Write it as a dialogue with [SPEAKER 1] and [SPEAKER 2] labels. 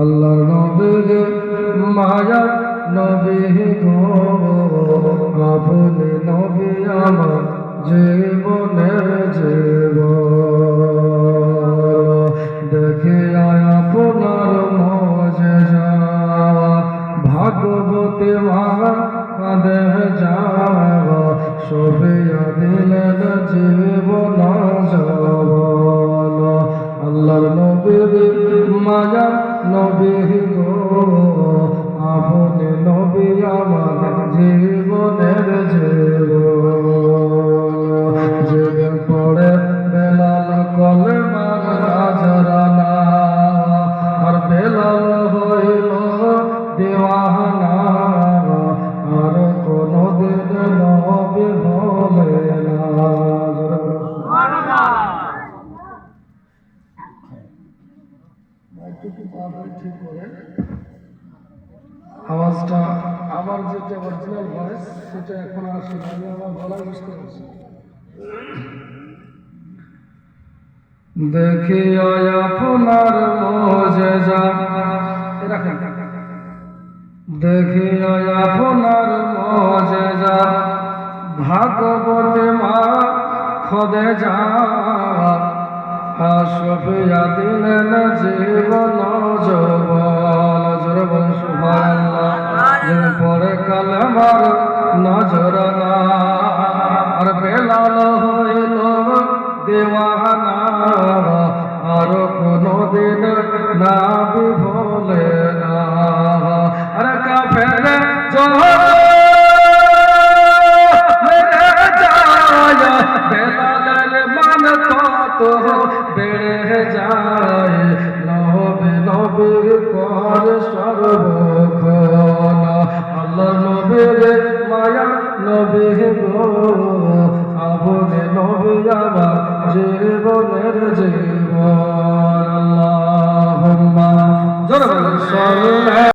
[SPEAKER 1] আল্লাহর নবীর মায়া নবী গো। আপনি নবী আমার জীবনের জীব দেখে আপনার মজে ভাগবতী মা কাঁদে যাওয়া সফিয়া দিলেন জীবন জবন আল্লাহর নবীর মায়া নবী গো আপনি নবী আমার জীবনের জীবন। জীবন পড়ে বেলাল কলমার রাজরানা, আর বেলাল হইল দেওয়ানা আওয়াজটা আমার যেটা অরিজিনাল ভয়েস সেটা এখন আসে আমি আমার গলায় বুঝতে পারছি দেখি আপনার মজে যা রাখেন। দেখি আপনার মজে যা ভাগবতে মা খদে যা। সফিয়া দিলেন জীবন কালেমার নজর আর বেলাল হইল দেওয়ানা। আর কোনো দিন না বিভলে না। আর কাফের জহর বেলালের মান কত বেড়ে যায়। আমার জীবনের জীবন আল্লাহ